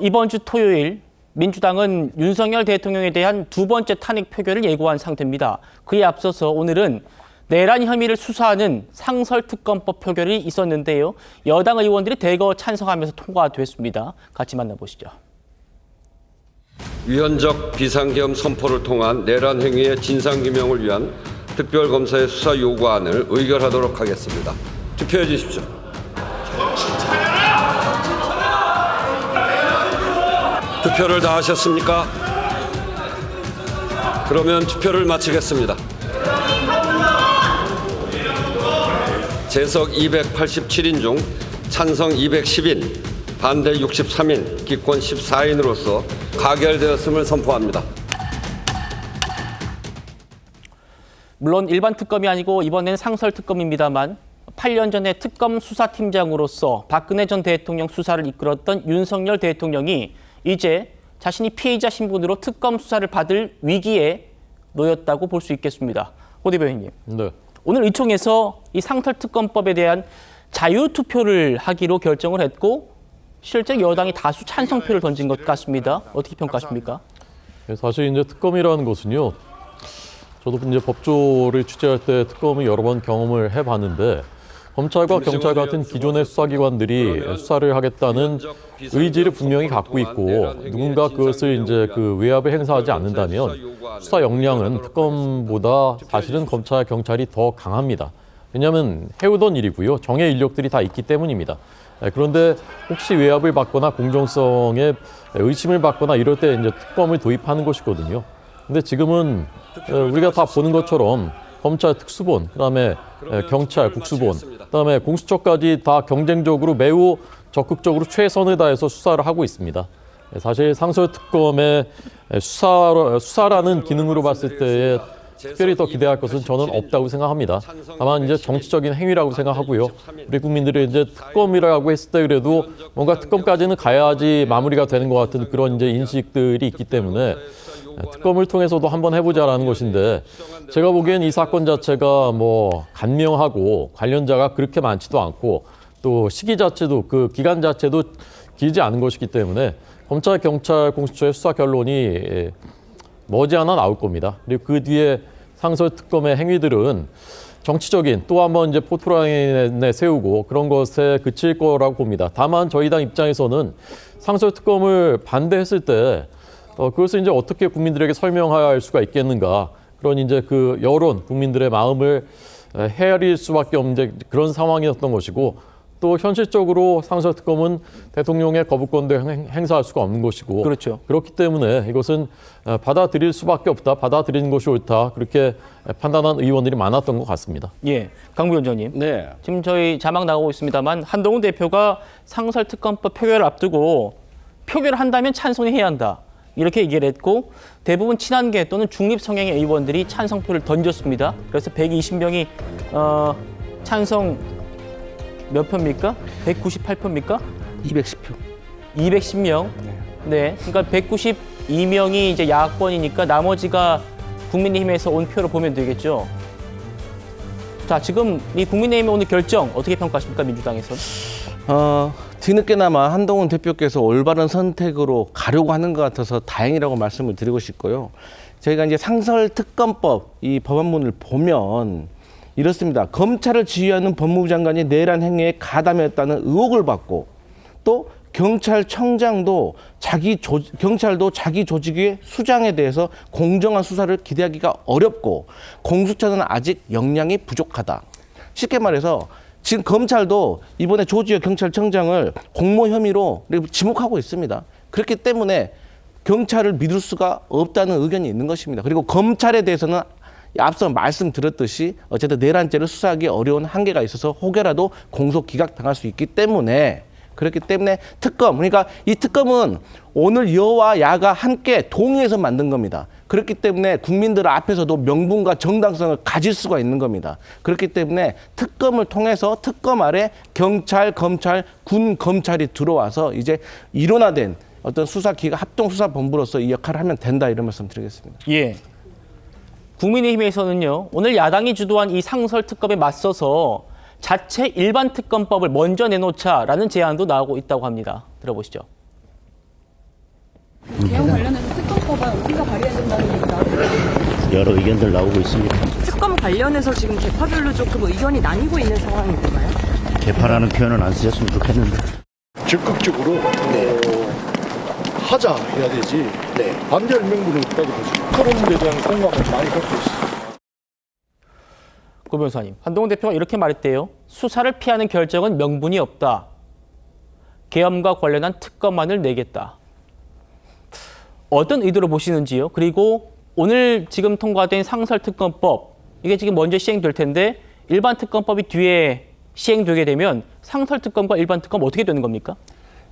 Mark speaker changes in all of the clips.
Speaker 1: 이번 주 토요일 민주당은 윤석열 대통령에 대한 두 번째 탄핵 표결을 예고한 상태입니다. 그에 앞서서 오늘은 내란 혐의를 수사하는 상설특검법 표결이 있었는데요. 여당 의원들이 대거 찬성하면서 통과됐습니다. 같이 만나보시죠.
Speaker 2: 위헌적 비상계엄 선포를 통한 내란 행위의 진상규명을 위한 특별검사의 수사 요구안을 의결하도록 하겠습니다. 투표해 주십시오. 투표를 다 하셨습니까? 그러면 투표를 마치겠습니다. 재석 287인 중 찬성 210인, 반대 63인, 기권 14인으로서 가결되었음을 선포합니다.
Speaker 1: 물론 일반 특검이 아니고 이번엔 상설 특검입니다만 8년 전에 특검 수사팀장으로서 박근혜 전 대통령 수사를 이끌었던 윤석열 대통령이 이제 자신이 피해자 신분으로 특검 수사를 받을 위기에 놓였다고 볼 수 있겠습니다. 호 대변인님,
Speaker 3: 네.
Speaker 1: 오늘 의총에서 이 상설 특검법에 대한 자유 투표를 하기로 결정을 했고 실제 여당이 다수 찬성표를 던진 것 같습니다. 어떻게 평가하십니까?
Speaker 3: 예, 사실 이제 특검이라는 것은요. 저도 이제 법조를 취재할 때 특검을 여러 번 경험을 해봤는데 검찰과 경찰 같은 기존의 수사기관들이 수사를 하겠다는 의지를 분명히 갖고 있고 누군가 그것을 이제 그 외압에 행사하지 않는다면 수사 역량은 특검보다 사실은 검찰 경찰이 더 강합니다. 왜냐하면 해오던 일이고요. 정의 인력들이 다 있기 때문입니다. 예, 그런데 혹시 외압을 받거나 공정성에 의심을 받거나 이럴 때 이제 특검을 도입하는 것이거든요. 근데 지금은 어, 우리가 다 보는 것처럼 검찰 특수본, 그다음에 에, 경찰 국수본, 그다음에 공수처까지 다 경쟁적으로 매우 적극적으로 최선을 다해서 수사를 하고 있습니다. 예, 사실 상설 특검의 수사 수사라는 기능으로 봤을 때에 특별히 더 기대할 것은 저는 없다고 생각합니다. 다만 이제 정치적인 행위라고 생각하고요. 우리 국민들이 이제 특검이라고 했을 때 그래도 뭔가 특검까지는 가야지 마무리가 되는 것 같은 그런 이제 인식들이 있기 때문에 특검을 통해서도 한번 해보자라는 것인데 제가 보기엔 이 사건 자체가 뭐 간명하고 관련자가 그렇게 많지도 않고 또 시기 자체도 그 기간 자체도 길지 않은 것이기 때문에 검찰, 경찰, 공수처의 수사 결론이 예, 머지않아 나올 겁니다. 그리고 그 뒤에 상설 특검의 행위들은 정치적인 또 한번 이제 포토라인에 세우고 그런 것에 그칠 거라고 봅니다. 다만 저희 당 입장에서는 상설 특검을 반대했을 때 어, 그것을 이제 어떻게 국민들에게 설명할 수가 있겠는가 그런 이제 그 여론 국민들의 마음을 에, 헤아릴 수밖에 없는 이제 그런 상황이었던 것이고 또 현실적으로 상설 특검은 대통령의 거부권도 행- 행사할 수가 없는 것이고
Speaker 1: 그렇죠.
Speaker 3: 그렇기 때문에 이것은 어, 받아들일 수밖에 없다 받아들이는 것이 옳다 그렇게 판단한 의원들이 많았던 것 같습니다.
Speaker 1: 예, 강 위원장님.
Speaker 4: 네.
Speaker 1: 지금 저희 자막 나오고 있습니다만 한동훈 대표가 상설 특검법 표결을 앞두고 표결을 한다면 찬성해야 한다. 이렇게 얘기를 했고 대부분 친한계 또는 중립 성향의 의원들이 찬성표를 던졌습니다. 그래서 120명이 어, 찬성 몇 표입니까? 198표입니까?
Speaker 4: 210표.
Speaker 1: 210명. 네. 그러니까 192명이 이제 야권이니까 나머지가 국민의힘에서 온 표로 보면 되겠죠. 자, 지금 이 국민의힘의 오늘 결정 어떻게 평가하십니까? 민주당에서는?
Speaker 4: 어, 뒤늦게나마 한동훈 대표께서 올바른 선택으로 가려고 하는 것 같아서 다행이라고 말씀을 드리고 싶고요. 저희가 이제 상설 특검법 이 법안문을 보면 이렇습니다. 검찰을 지휘하는 법무부 장관이 내란 행위에 가담했다는 의혹을 받고 또 경찰청장도 자기 조, 경찰도 자기 조직의 수장에 대해서 공정한 수사를 기대하기가 어렵고 공수처는 아직 역량이 부족하다. 쉽게 말해서 지금 검찰도 이번에 조지혁 경찰청장을 공모 혐의로 지목하고 있습니다. 그렇기 때문에 경찰을 믿을 수가 없다는 의견이 있는 것입니다. 그리고 검찰에 대해서는 앞서 말씀드렸듯이 어쨌든 내란죄를 수사하기 어려운 한계가 있어서 혹여라도 공소 기각 당할 수 있기 때문에 그렇기 때문에 특검 그러니까 이 특검은 오늘 여와 야가 함께 동의해서 만든 겁니다. 그렇기 때문에 국민들 앞에서도 명분과 정당성을 가질 수가 있는 겁니다. 그렇기 때문에 특검을 통해서 특검 아래 경찰, 검찰, 군 검찰이 들어와서 이제 일원화된 어떤 수사기가 합동수사본부로서 이 역할을 하면 된다 이런 말씀 드리겠습니다.
Speaker 1: 예. 국민의힘에서는요, 오늘 야당이 주도한 이 상설 특검에 맞서서 자체 일반 특검법을 먼저 내놓자라는 제안도 나오고 있다고 합니다. 들어보시죠.
Speaker 5: 대형 관련해서 특검법안 어디가 발의해야 된다는 얘기 나오고
Speaker 6: 여러 의견들 나오고 있습니다.
Speaker 7: 특검 관련해서 지금 개파별로 조금 의견이 나뉘고 있는 상황인 건가요?
Speaker 6: 개파라는 표현은 안 쓰셨으면 좋겠는데.
Speaker 8: 적극적으로 어, 하자 해야 되지 반대할 명분을 없다고 보죠. 토론에 대한 공감을 많이 갖고 있어요.
Speaker 1: 고 변호사님, 한동훈 대표가 이렇게 말했대요. 수사를 피하는 결정은 명분이 없다. 계엄과 관련한 특검안을 내겠다. 어떤 의도로 보시는지요? 그리고 오늘 지금 통과된 상설특검법 이게 지금 먼저 시행될 텐데 일반 특검법이 뒤에 시행되게 되면 상설특검과 일반 특검 어떻게 되는 겁니까?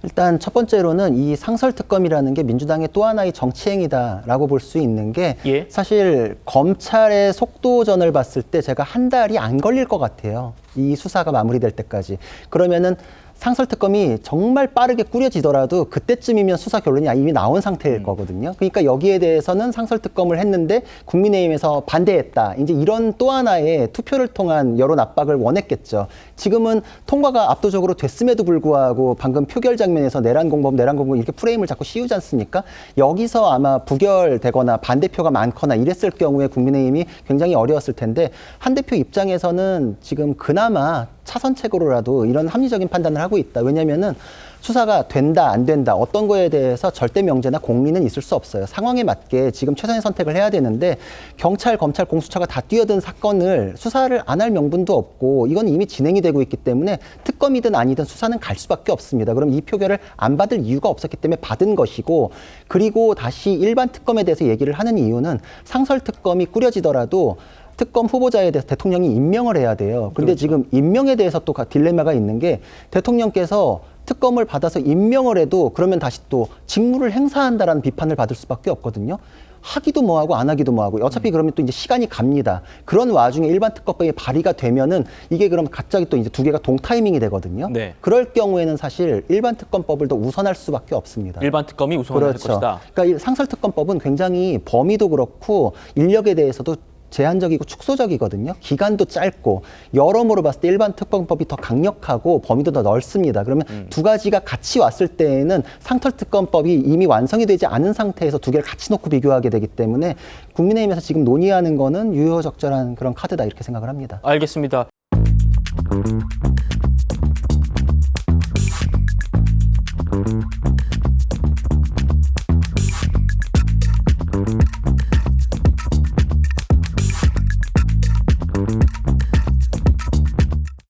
Speaker 9: 일단 첫 번째로는 이 상설특검이라는 게 민주당의 또 하나의 정치행위다라고 볼 수 있는 게
Speaker 1: 예.
Speaker 9: 사실 검찰의 속도전을 봤을 때 제가 한 달이 안 걸릴 것 같아요. 이 수사가 마무리될 때까지. 그러면은 상설 특검이 정말 빠르게 꾸려지더라도 그때쯤이면 수사 결론이 이미 나온 상태일 거거든요. 그러니까 여기에 대해서는 상설 특검을 했는데 국민의힘에서 반대했다. 이제 이런 또 하나의 투표를 통한 여론 압박을 원했겠죠. 지금은 통과가 압도적으로 됐음에도 불구하고 방금 표결 장면에서 내란 공범, 내란 공범 이렇게 프레임을 자꾸 씌우지 않습니까? 여기서 아마 부결되거나 반대표가 많거나 이랬을 경우에 국민의힘이 굉장히 어려웠을 텐데 한 대표 입장에서는 지금 그나 마 차선책으로라도 이런 합리적인 판단을 하고 있다. 왜냐면은 수사가 된다, 안 된다, 어떤 거에 대해서 절대 명제나 공리는 있을 수 없어요. 상황에 맞게 지금 최선의 선택을 해야 되는데 경찰, 검찰, 공수처가 다 뛰어든 사건을 수사를 안 할 명분도 없고 이건 이미 진행이 되고 있기 때문에 특검이든 아니든 수사는 갈 수밖에 없습니다. 그럼 이 표결을 안 받을 이유가 없었기 때문에 받은 것이고 그리고 다시 일반 특검에 대해서 얘기를 하는 이유는 상설 특검이 꾸려지더라도 특검 후보자에 대해서 대통령이 임명을 해야 돼요. 근데 지금 임명에 대해서 또 가- 딜레마가 있는 게 대통령께서 특검을 받아서 임명을 해도 그러면 다시 또 직무를 행사한다라는 비판을 받을 수밖에 없거든요. 하기도 뭐하고 안 하기도 뭐하고 어차피 그러면 또 이제 시간이 갑니다. 그런 와중에 일반 특검법이 발의가 되면은 이게 그럼 갑자기 또 이제 두 개가 동 타이밍이 되거든요.
Speaker 1: 네.
Speaker 9: 그럴 경우에는 사실 일반 특검법을 더 우선할 수밖에 없습니다.
Speaker 1: 일반 특검이 우선할 것이다.
Speaker 9: 그러니까 이 상설 특검법은 굉장히 범위도 그렇고 인력에 대해서도 제한적이고 축소적이거든요. 기간도 짧고 여러모로 봤을 때 일반 특검법이 더 강력하고 범위도 더 넓습니다. 그러면 두 가지가 같이 왔을 때에는 상설 특검법이 이미 완성이 되지 않은 상태에서 두 개를 같이 놓고 비교하게 되기 때문에 국민의힘에서 지금 논의하는 거는 유효적절한 그런 카드다 이렇게 생각을 합니다.
Speaker 1: 알겠습니다.